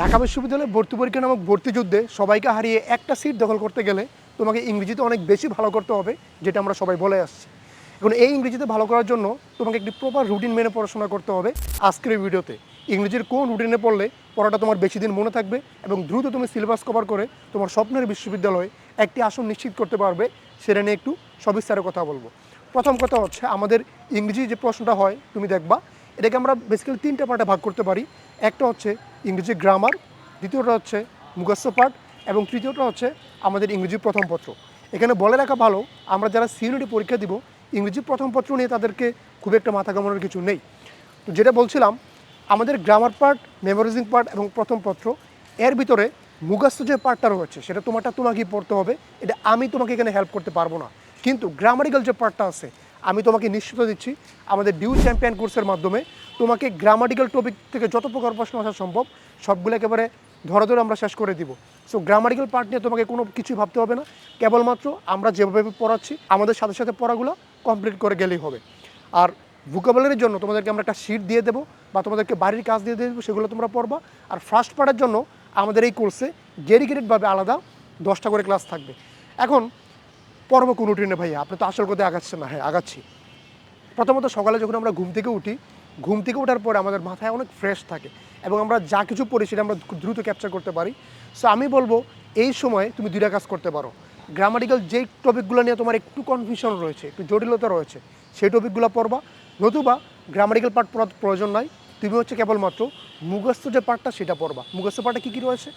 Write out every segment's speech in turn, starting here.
ঢাকা বিশ্ববিদ্যালয়ে ভর্তি পরীক্ষা নামক ভর্তি যুদ্ধে সবাইকে হারিয়ে একটা সিট দখল করতে গেলে তোমাকে ইংরেজিতে অনেক বেশি ভালো করতে হবে, যেটা আমরা সবাই বলে আসছি। এখন এই ইংরেজিতে ভালো করার জন্য তোমাকে একটি প্রপার রুটিন মেনে পড়াশোনা করতে হবে আজকের ভিডিওতে ইংরেজির কোন রুটিনে পড়লে পড়াটা তোমার বেশি দিন মনে থাকবে এবং দ্রুত তুমি সিলেবাস কভার করে তোমার স্বপ্নের বিশ্ববিদ্যালয়ে একটি আসন নিশ্চিত করতে পারবে, সেটা নিয়ে একটু সবিস্তারে কথা বলব। প্রথম কথা হচ্ছে, আমাদের ইংরেজি যে প্রশ্নটা হয়, তুমি দেখবা এটাকে আমরা বেসিক্যালি তিনটা পার্টে ভাগ করতে পারি। একটা হচ্ছে ইংরেজি গ্রামার দ্বিতীয়টা হচ্ছে মুখস্থ পাঠ, এবং তৃতীয়টা হচ্ছে আমাদের ইংরেজি প্রথম পত্র। এখানে বলে রাখা ভালো, আমরা যারা সিউনিটি পরীক্ষা দিব, ইংরেজি প্রথম পত্র নিয়ে তাদেরকে খুব একটা মাথা কামানোর কিছু নেই। তো যেটা বলছিলাম, আমাদের গ্রামার পার্ট মেমোরাইজিং পার্ট এবং প্রথম পত্র, এর ভিতরে মুখস্থ যে পার্টটা রয়েছে, সেটা তোমারটা তোমাকেই পড়তে হবে, এটা আমি তোমাকে এখানে হেল্প করতে পারব না। কিন্তু গ্রামারিক্যাল যে পার্টটা আছে আমি তোমাকে নিশ্চিত দিচ্ছি, আমাদের ডিউ চ্যাম্পিয়ন কোর্সের মাধ্যমে তোমাকে গ্রামাটিক্যাল টপিক থেকে যত প্রকার প্রশ্ন আসা সম্ভব, সবগুলো একেবারে ধরে ধরে আমরা শেষ করে দিব। সো গ্রামাটিক্যাল পার্ট নিয়ে তোমাকে কোনো কিছু ভাবতে হবে না। কেবলমাত্র আমরা যেভাবে পড়াচ্ছি, আমাদের সাথে সাথে পড়াগুলো কমপ্লিট করে গেলেই হবে। আর ভোকাবুলারির জন্য তোমাদেরকে আমরা একটা শিট দিয়ে দেবো বা তোমাদেরকে বাড়ির কাজ দিয়ে দেবো, সেগুলো তোমরা পড়বা। আর ফার্স্ট পার্টের জন্য আমাদের এই কোর্সে ডেডিকেটেডভাবে আলাদা দশটা করে ক্লাস থাকবে। এখন পর্ব কোন রুটিনে ভাইয়া। আপনি তো আসল কথা আগাচ্ছেন না হ্যাঁ আগাচ্ছি। প্রথমত সকালে যখন আমরা ঘুম থেকে উঠি, ঘুম থেকে ওঠার পরে আমাদের মাথায় অনেক ফ্রেশ থাকে এবং আমরা যা কিছু পড়ি সেটা আমরা দ্রুত ক্যাপচার করতে পারি। সো আমি বলব, এই সময় তুমি দুইটা কাজ করতে পারো। গ্রামাটিক্যাল যেই টপিকগুলো নিয়ে তোমার একটু কনফিউশন রয়েছে, একটু জটিলতা রয়েছে, সেই টপিকগুলো পড়বা। নতুবা গ্রামাটিক্যাল পার্ট পড়ার প্রয়োজন নাই। তুমি হচ্ছে কেবলমাত্র মুখস্থ যে পার্টটা সেটা পড়বা। মুখস্থ পার্টে কী কী রয়েছে?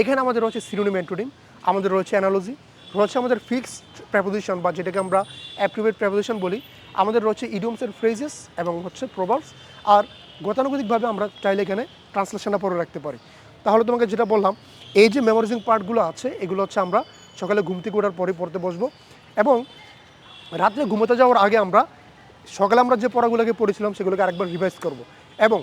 এখানে আমাদের রয়েছে সিনোনিম অ্যান্টোনিম আমাদের রয়েছে অ্যানালজি রয়েছে আমাদের ফিক্সড প্রেপোজিশন বা যেটাকে আমরা অ্যাপ্রিভেট প্রেপোজিশন বলি। আমাদের রয়েছে ইডিয়মসের ফ্রেজেস এবং হচ্ছে প্রভাবস আর গতানুগতিকভাবে আমরা চাইলে এখানে ট্রান্সলেশনটা পরে রাখতে পারি। তাহলে তোমাকে যেটা বললাম, এই যে মেমোরাইজিং পার্টগুলো আছে, এগুলো হচ্ছে আমরা সকালে ঘুম থেকে ওঠার পরে পড়তে বসবো এবং রাত্রে ঘুমোতে যাওয়ার আগে আমরা সকালে আমরা যে পড়াগুলোকে পড়েছিলাম, সেগুলোকে আরেকবার রিভাইজ করব। এবং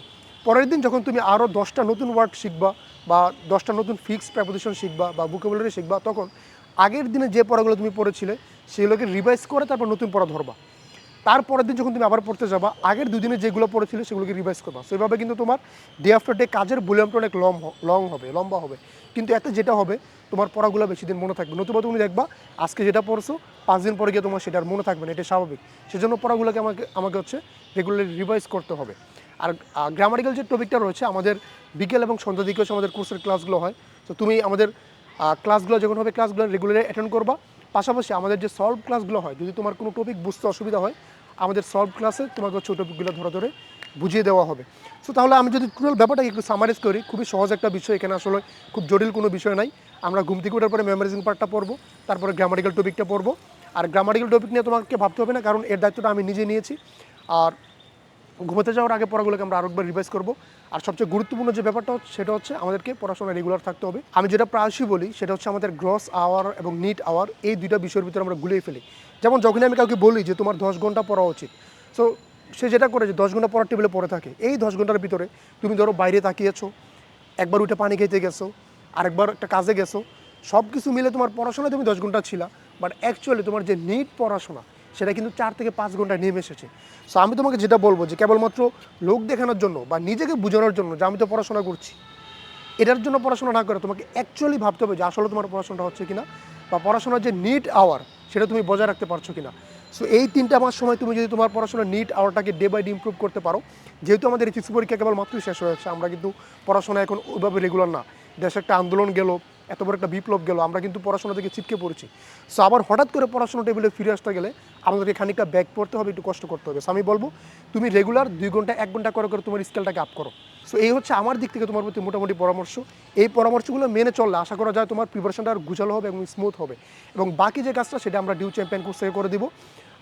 পরের দিন যখন তুমি আরও দশটা নতুন ওয়ার্ড শিখবা বা দশটা নতুন ফিক্স প্রেপোজিশন শিখবা বা ভোকাবুলারি শিখবা, তখন আগের দিনে যে পড়াগুলো তুমি পড়েছিলে, সেগুলোকে রিভাইজ করে তারপর নতুন পড়া ধরবা। তারপরের দিন যখন তুমি আবার পড়তে যাবা, আগের দুদিনে যেগুলো পড়েছিলে সেগুলোকে রিভাইজ করবা। সেভাবে কিন্তু তোমার ডে আফটার ডে কাজের ভলিউমটা অনেক লং লং হবে, লম্বা হবে। কিন্তু এতে যেটা হবে, তোমার পড়াগুলো বেশি দিন মনে থাকবে। নতুবা তুমি দেখবা, আজকে যেটা পড়ছো, পাঁচ দিন পরে গিয়ে তোমার সেটার মনে থাকবে না, এটা স্বাভাবিক। সেজন্য পড়াগুলোকে আমাকে আমাকে হচ্ছে রেগুলারলি রিভাইজ করতে হবে। আর গ্রামাটিক্যাল যে টপিকটা রয়েছে, আমাদের বিকেল এবং সন্ধ্যা দিকে হচ্ছে আমাদের কোর্সের ক্লাসগুলো হয়। তো তুমি আমাদের ক্লাসগুলো যখন হবে ক্লাসগুলো রেগুলারলি অ্যাটেন্ড করবা। পাশাপাশি আমাদের যে সলভ ক্লাসগুলো হয়, যদি তোমার কোনো টপিক বুঝতে অসুবিধা হয়, আমাদের সলভ ক্লাসে তোমাকে ওই টপিকগুলো ধরে ধরে বুঝিয়ে দেওয়া হবে। সো তাহলে আমি যদি টোটাল ব্যাপারটাকে একটু সামারাইজ করি, খুবই সহজ একটা বিষয় এখানে আসলে খুব জটিল কোনো বিষয় নাই। আমরা ঘুম থেকে ওঠার পরে মেমোরাইজিং পার্টটা পড়ব, তারপরে গ্রামাটিক্যাল টপিকটা পড়ব। আর গ্রামাটিক্যাল টপিক নিয়ে তোমাকে ভাবতে হবে না, কারণ এর দায়িত্বটা আমি নিজে নিয়েছি। আর ঘুমাতে যাওয়ার আগে পড়াগুলোকে আমরা আরেকবার রিভাইজ করব। আর সবচেয়ে গুরুত্বপূর্ণ যে ব্যাপারটা হচ্ছে, সেটা হচ্ছে আমাদেরকে পড়াশোনা রেগুলার থাকতে হবে। আমি যেটা প্রায়শই বলি, সেটা হচ্ছে আমাদের গ্রস আওয়ার এবং নিট আওয়ার এই দুইটা বিষয়ের ভিতরে আমরা গুলিয়ে ফেলি। যেমন যখনই আমি কাউকে বলি যে, তোমার দশ ঘণ্টা পড়া উচিত। সো সে যেটা করে যে, দশ ঘণ্টা পড়ার টেবিলে পড়ে থাকে। এই দশ ঘণ্টার ভিতরে তুমি ধরো বাইরে তাকিয়েছো, একবার উঠে পানি খেতে গেছো, আরেকবার একটা কাজে গেছো সব কিছু মিলে তোমার পড়াশোনায় তুমি দশ ঘণ্টা ছিলা বাট অ্যাকচুয়ালি তোমার যে নিট পড়াশোনা সেটা কিন্তু চার থেকে পাঁচ ঘণ্টা নেমে এসেছে। সো আমি তোমাকে যেটা বলব যে কেবলমাত্র লোক দেখানোর জন্য বা নিজেকে বোঝানোর জন্য যে আমি তো পড়াশোনা করছি, এটার জন্য পড়াশোনা না করে তোমাকে অ্যাকচুয়ালি ভাবতে হবে যে আসলে তোমার পড়াশোনাটা হচ্ছে কিনা বা পড়াশোনার যে নিট আওয়ার সেটা তুমি বজায় রাখতে পারছ কিনা। সো এই তিনটা মাস সময় তুমি যদি তোমার পড়াশোনার নিট আওয়ারটাকে ডে বাই ডে ইমপ্রুভ করতে পারো, যেহেতু আমাদের এইচএসসি পরীক্ষা কেবল মাত্রই শেষ হয়েছে আমরা কিন্তু পড়াশোনা এখন ওইভাবে রেগুলার না। দেশে একটা আন্দোলন গেল এত বড় একটা বিপ্লব গেল, আমরা কিন্তু পড়াশোনা থেকে ছিটকে পড়েছি। সো আবার হঠাৎ করে পড়াশোনা টেবিলে ফিরে আসতে গেলে আমাদেরকে খানিকটা ব্যাক পড়তে হবে, একটু কষ্ট করতে হবে। সো আমি বলব, তুমি রেগুলার দুই ঘণ্টা, এক ঘণ্টা করে করে তোমার স্কেলটাকে আপ করো। সো এই হচ্ছে আমার দিক থেকে তোমার প্রতি মোটামুটি পরামর্শ। এই পরামর্শগুলো মেনে চললে আশা করা যায় তোমার প্রিপারেশনটা আর গুছালো হবে এবং স্মুথ হবে। এবং বাকি যে কাজটা, সেটা আমরা ডিউ চ্যাম্পিয়ন কোর্স থেকে করে দিব।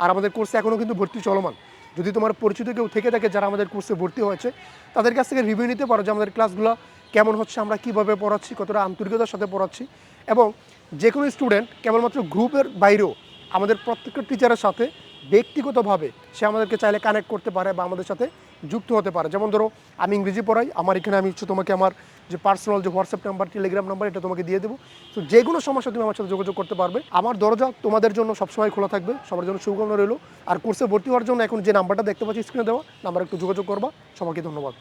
আর আমাদের কোর্সে এখনও কিন্তু ভর্তি চলমান। যদি তোমার পরিচিত কেউ থেকে থাকে যারা আমাদের কোর্সে ভর্তি হয়েছে, তাদের কাছ থেকে রিভিউ নিতে পারো যে আমাদের ক্লাসগুলো কেমন হচ্ছে, আমরা কীভাবে পড়াচ্ছি, কতটা আন্তরিকতার সাথে পড়াচ্ছি এবং যে কোনো স্টুডেন্ট কেবলমাত্র গ্রুপের বাইরেও আমাদের প্রত্যেকটা টিচারের সাথে ব্যক্তিগতভাবে সে আমাদেরকে চাইলে কানেক্ট করতে পারে বা আমাদের সাথে যুক্ত হতে পারে। যেমন ধরো, আমি ইংরেজি পড়াই, আমার এখানে আমি হচ্ছে তোমাকে আমার যে পার্সোনাল যে হোয়াটসঅ্যাপ নাম্বার টেলিগ্রাম নাম্বার এটা তোমাকে দিয়ে দেবো। তো যে কোনো সমস্যা তুমি আমার সাথে যোগাযোগ করতে পারবে। আমার দরজা তোমাদের জন্য সবসময় খোলা থাকবে, সবার জন্য শুভকামনা রইল। আর কোর্সে ভর্তি হওয়ার জন্য এখন যে নাম্বারটা দেখতে পাচ্ছি স্ক্রিনে দেওয়া নাম্বার একটু যোগাযোগ করবা। সবাইকে ধন্যবাদ।